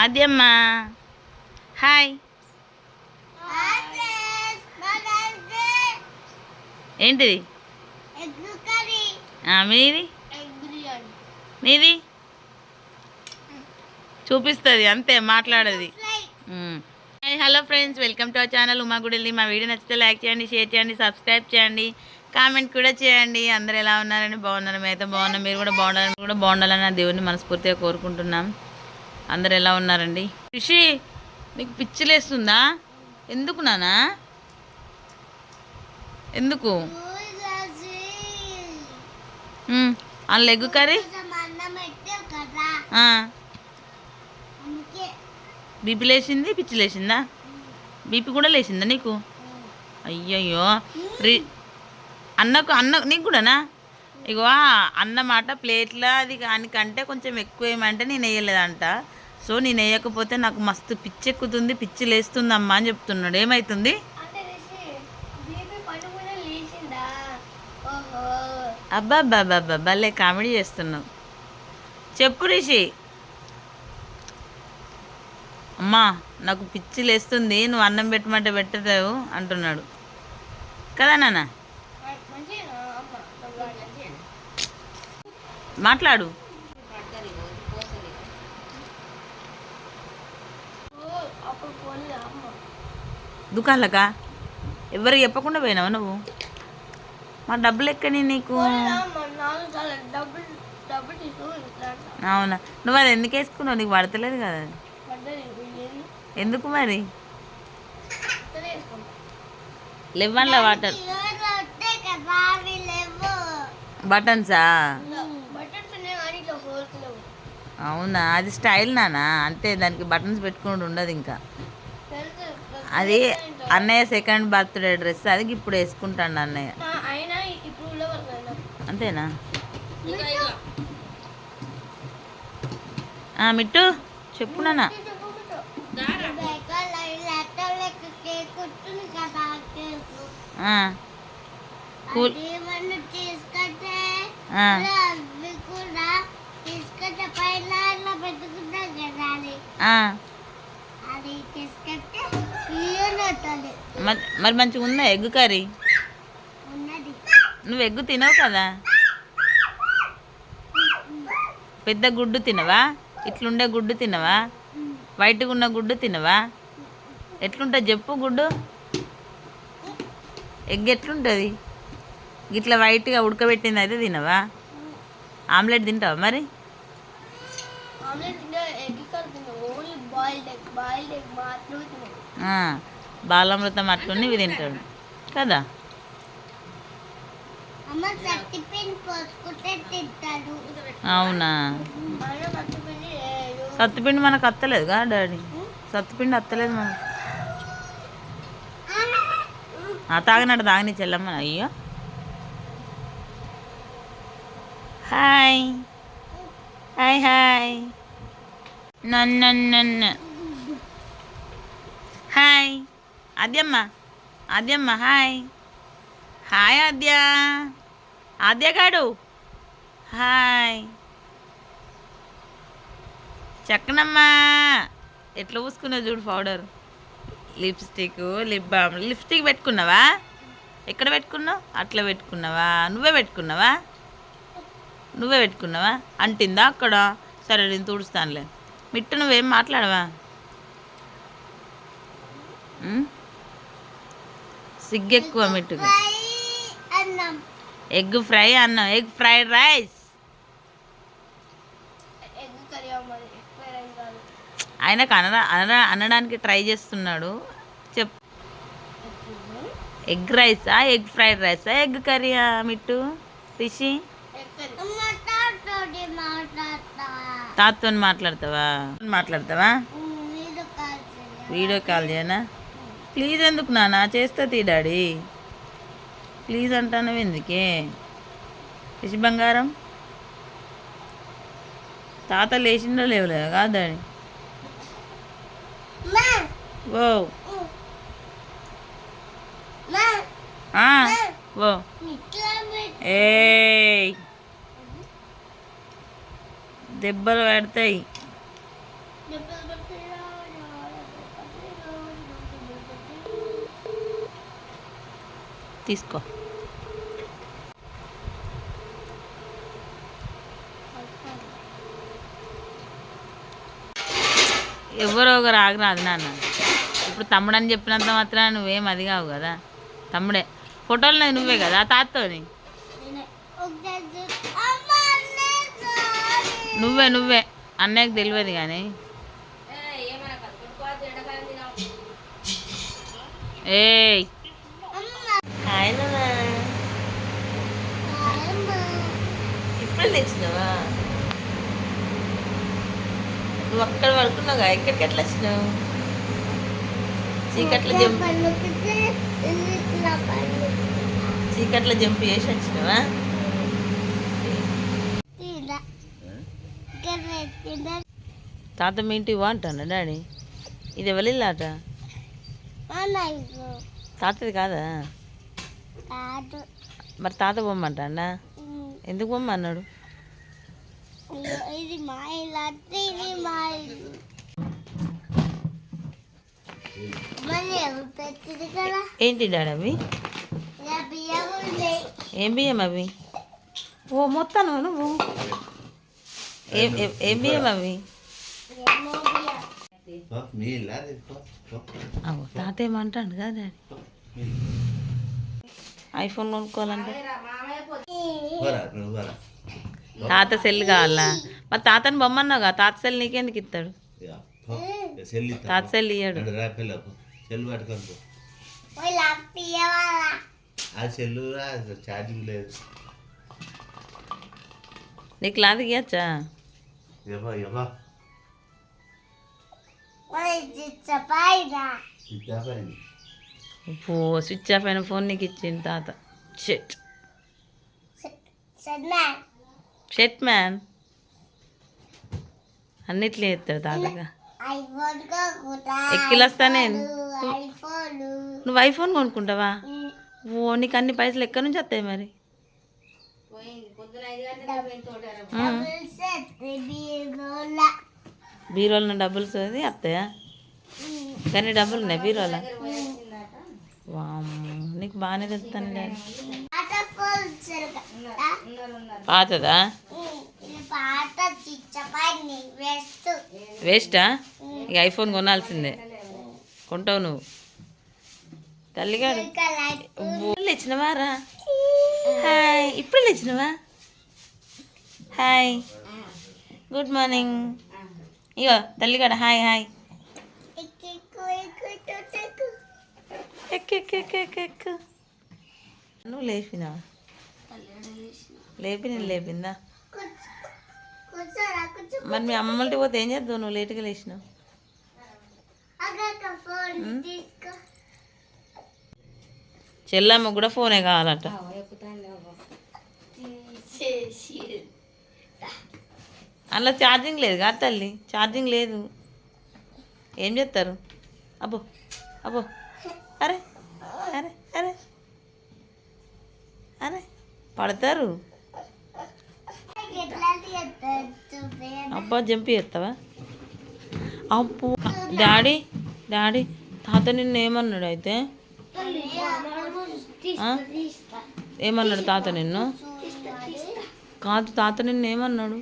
Aadyamma. Hi. ఏంటిది? మీది? మీది? చూపిస్తుంది అంతే మాట్లాడేది. Hi hello friends welcome to our channel Uma గుడిల్లి. మా వీడియో నచ్చితే లైక్ చేయండి షేర్ చేయండి సబ్స్క్రైబ్ చేయండి కామెంట్ కూడా చేయండి. అందరు ఎలా ఉన్నారని బాగున్నారు? మేమైతే బాగున్నాం మీరు కూడా బాగుండాలని కూడా బాగుండాలని దేవుడిని మనస్ఫూర్తిగా కోరుకుంటున్నాం. అందరు ఎలా ఉన్నారండి? రిషి నీకు పిచ్చిలేస్తుందా? ఎందుకు నానా? ఎందుకు? ఆ లెగ్ కర్రీ? బీపీ లేచింది పిచ్చి లేచిందా బీపీ కూడా లేచిందా నీకు? అయ్యయ్యో. రి అన్నకు అన్న నీకు కూడానా? ఇగో అన్నమాట అన్న ప్లేట్లో అది దానికంటే కొంచెం ఎక్కువ వేయమంటే నేను వేయలేదంట. సో నేను వేయకపోతే నాకు మస్తు పిచ్చి ఎక్కుతుంది పిచ్చి లేస్తుంది అమ్మా అని చెప్తున్నాడు. ఏమవుతుంది అబ్బా అబ్బా అబ్బా అబ్బా భలే కామెడీ చేస్తున్నావు. చెప్పు రిషి. అమ్మా నాకు పిచ్చి లేస్తుంది నువ్వు అన్నం పెట్టమంటే పెట్టలేవు అంటున్నాడు. కదా నాన్న? మాట్లాడు. దుకాణలకా? ఎవరికి చెప్పకుండా పోయినావు నువ్వు? మా డబ్బులు ఎక్కడి నీకు? అవునా. నువ్వు అది ఎందుకు వేసుకున్నావు? నీకు పడతలేదు కదా ఎందుకు మరి? లెవన్లో వాటర్. బటన్సా? అవునా? అది స్టైల్ నానా? అంతే దానికి బటన్స్ పెట్టుకుని ఉండదు ఇంకా. అది అన్నయ్య సెకండ్ బర్త్డే డ్రెస్ అది ఇప్పుడు వేసుకుంటాడు అన్నయ్య. అంతేనా? మిట్టు. చెప్పు నాన్న. ఆ, కూల్. మరి మంచిగా ఉందా ఎగ్ కర్రీ? నువ్వు ఎగ్గు తినవు కదా? పెద్ద గుడ్డు తినవా? ఇట్లుండే గుడ్డు తినవా? వైట్గా ఉన్న గుడ్డు తినవా? ఎట్లుంటుంది చెప్పు గుడ్డు. ఎగ్ ఎట్లుంటుంది? ఇట్లా వైట్గా ఉడకబెట్టింది అయితే తినవా? ఆమ్లెట్ తింటావా మరి ఆమ్లెట్ తింటే ఎగ్ కర్రీ తిన్నాం only boiled egg boiled egg మాత్రమే తిన్నాం ఆ, బాలామృతం అట్లుండి ఇవి తింటాడు. కదా? అవునా? సత్తిపిండి మనకు అత్తలేదుగా డాడీ? సత్తుపిండి అత్తలేదు మనకు. ఆ తాగినట్టు తాగని చెల్లమ్మ. అయ్యో. హాయ్. Hi hi. నన్ను hi Adyamma Adyamma hi. Hi Adya. ఆద్యగాడు hi. చక్కనమ్మా. ఎట్లా పూసుకున్నావు చూడు powder? Lipstick lip balm lipstick పెట్టుకున్నావా? ఎక్కడ పెట్టుకున్నావు? అట్లా పెట్టుకున్నావా? నువ్వే పెట్టుకున్నావా? నువ్వే పెట్టుకున్నావా? అంటిందా అక్కడ? సరే నేను తుడుస్తానులే. మిట్ట నువ్వేం మాట్లాడవా? సిగ్గెక్కువ మిట్టుకు అన్నం. ఎగ్ ఫ్రై అన్నం. Egg fried rice. అనడా అనడా అనడానికి ట్రై చేస్తున్నాడు. చెప్. ఎగ్ రైసా ఎగ్ ఫ్రైడ్ రైసా ఎగ్ కర్రీయా మిట్టు? రిషి? తాతతో మాట్లాడతావా? మాట్లాడతావా? వీడియో కాల్ చేయనా? ప్లీజ్ ఎందుకు నాన్న చేస్తా తీ డాడీ. ప్లీజ్ అంటాను ఎందుకే? రిషి బంగారం? తాత లేచిండో లేవలేదు? కాదు ఓ. ఓ. ఏయ్. దెబ్బలు పడతాయి దెబ్బలు పెట్టి తీసుకో. ఎవరో ఒకరు ఆగరాదు నాన్న. ఇప్పుడు తమ్ముడని చెప్పినంత మాత్రం నువ్వేం అది కావు కదా. తమ్ముడే. ఫోటోలు నువ్వే కదా తాతతోని నువ్వే నువ్వే. అన్నయ్యకి తెలియదు కానీ ఏయ్ ఆయన ఇప్పుడే తెచ్చినావా నువ్వు అక్కడ పడుకున్నావుగా ఎక్కడికి ఎట్లా వచ్చినావు? చీకట్లో జంప్ చీకట్లో జంప్ చేసి వచ్చినావా? తాత మీ ఇంటికి డాడీ? ఇది ఎవరిల్లాట తాతది కాదా? కాదు మరి తాత బొమ్మంటాడా ఎందుకు బొమ్మ అన్నాడు ఇది మా ఇల్లు అంటే ఇది మా ఇల్లు. మళ్ళీ ఎవరు పెట్టింది కదా. ఏంటి డాడీ అవి? ఏం బియ్యం అవి? ఓ మొత్తాను నువ్వు? ఏం బియ్యం అవి? తాత ఏమంటాడు కదా డాడీ? ఐఫోన్ కొనుక్కోవాలంటే? తాత సెల్ కావాలా? మరి తాతని బొమ్మన్నావుగా తాత సెల్ నీకెందుకు ఇస్తాడు? సెల్ తాత సెల్ ఇయ్యాడు. సెల్ పట్టుకొని ఆ సెల్లు ఛార్జింగ్ లేదు. నీకు లాది ఇయ్యచ్చా? స్విచ్ ఆఫ్ అయిన ఫోన్ నీకు ఇచ్చిండు తాత. షెట్ షెట్ మ్యాన్ అన్నిట్లో ఐఫోన్ కూడా ఎక్కిలొస్తానే ఐఫోన్ నువ్వు ఐఫోన్ కొనుక్కుంటావా? ఓ నీకు అన్ని పైసలు ఎక్కడి నుంచి వస్తాయి మరి? బీరోలా. డబ్బులు వస్తాయా? కానీ డబ్బులు ఉన్నాయి బీరోలో నీకు బాగానే తెలుస్తాను పాతదా? వేస్టా? ఇక ఐఫోన్ కొనాల్సిందే. కొంటావు నువ్వు. ఇప్పుడు లేచినవా రా హాయ్. ఇప్పుడు లేచినవా? హాయ్. Good morning. ఇగో తల్లిగాడ హాయ్ హాయ్. ఎక్కు నువ్వు లేపినావా లేపి నేను లేపిందా? మరి మీ అమ్మమ్మలకి పోతే ఏం చేద్దావు? నువ్వు లేటుగా లేచినావు. అగక ఫోన్ తీసుకో. చెల్లమ్మ కూడా ఫోనే కావాలట. అందులో ఛార్జింగ్ లేదు కదా తల్లి? ఛార్జింగ్ లేదు. ఏం చేస్తారు? అబ్బో అబ్బో. అరే అరే అరే పడతారు. అబ్బా జంపి చేస్తావా? అబ్బో డాడీ డాడీ తాత నిన్న ఏమన్నాడు అయితే? ఏమన్నాడు తాత నిన్ను? కాదు తాత నిన్ను ఏమన్నాడు?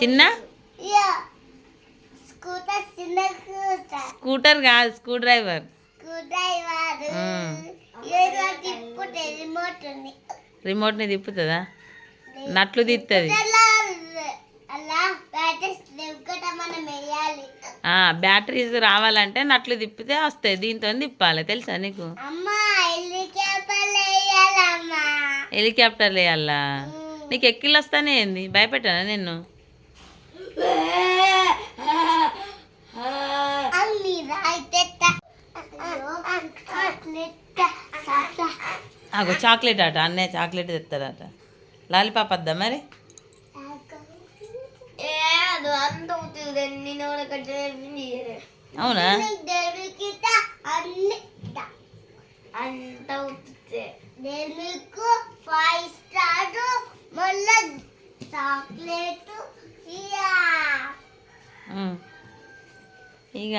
చిన్న? స్కూటర్ కాదు స్క్రూ డ్రైవర్. రిమోట్ని తిప్పుతుందా నట్లు అలా బ్యాటరీస్ రావాలంటే నట్లు తిప్పితే వస్తాయి. దీంతో తిప్పాలి తెలుసా నీకు? హెలికాప్టర్ వేయాలా నీకు ఎక్కిళ్ళు వస్తానే ఏంది? భయపెట్టానా నిన్ను? అగో చాక్లెట్ అట అన్నయ్య చాక్లెట్ తెస్తాడట లాలిపాప్ వద్దా మరి? అవునా? ఫైవ్ స్టార్ మళ్ళీ చాక్లెట్. ఇక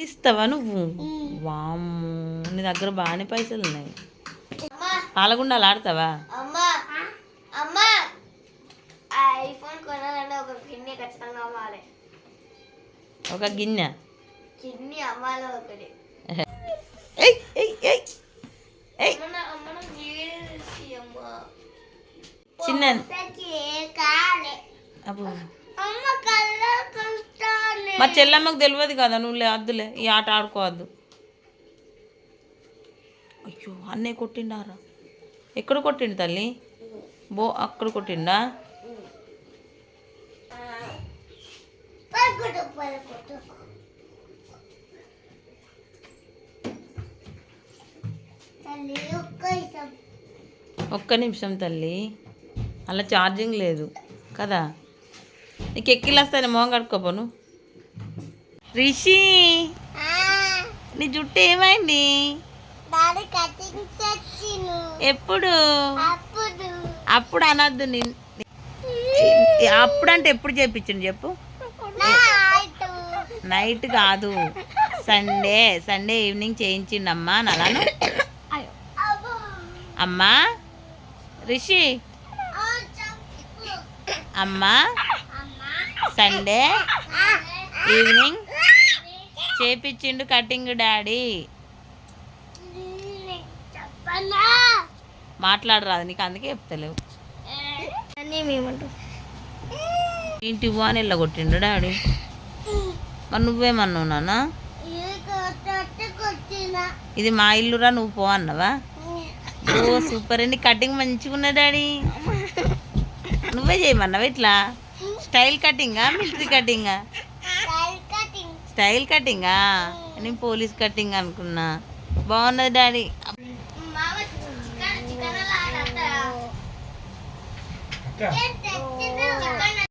ఇస్తావా నువ్వు? వామ్మో నీ దగ్గర బాగానే పైసలు ఉన్నాయి. పాలగుండాలు ఆడతావా? ఐఫోన్ కొనాలంటే ఒక కిడ్నీ ఖచ్చితంగా అమ్మాలి. ఒక గిన్నె? అమ్మాలి ఒకటి. చిన్న అబ్బో. మరి మా చెల్లమ్మకు తెలియదు కదా నువ్వు లే వద్దులే ఈ ఆట ఆడుకోవద్దు. అయ్యో అన్నయ్య కొట్టిండారా? ఎక్కడ కొట్టిండు తల్లి? బో అక్కడ కొట్టిండా? ఒక్క నిమిషం తల్లి అలా ఛార్జింగ్ లేదు కదా. నీకు ఎక్కిలు వస్తాయి మొహం కడుక్కోపోను రిషి నీ జుట్టు ఏమైంది? ఎప్పుడు? అప్పుడు. అనద్దు అప్పుడు అంటే ఎప్పుడు చేపించిండు చెప్పు? నైట్. కాదు. సండే. సండే ఈవినింగ్ చేయించిండమ్మా నలాను అమ్మా రిషి. అమ్మా సండే ఈవినింగ్ చేపించిండు కటింగ్ డాడీ. మాట్లాడరాదు నీకు అందుకే చెప్తలేవు. ఇంటి అని వెళ్ళగొట్టిండు డాడీ. మరి నువ్వేమన్నావు నాన్న? ఇది మా ఇల్లురా నువ్వు పో అన్నవా? ఓ సూపర్. అండి కటింగ్ మంచిగా ఉన్నది డాడీ? నువ్వే చేయమన్నావా ఇట్లా? స్టైల్ కటింగా మిలిటరీ కటింగ్? స్టైల్ కటింగా? నేను పోలీస్ కటింగ్ అనుకున్నా. బాగున్నది డాడీ. చికెన్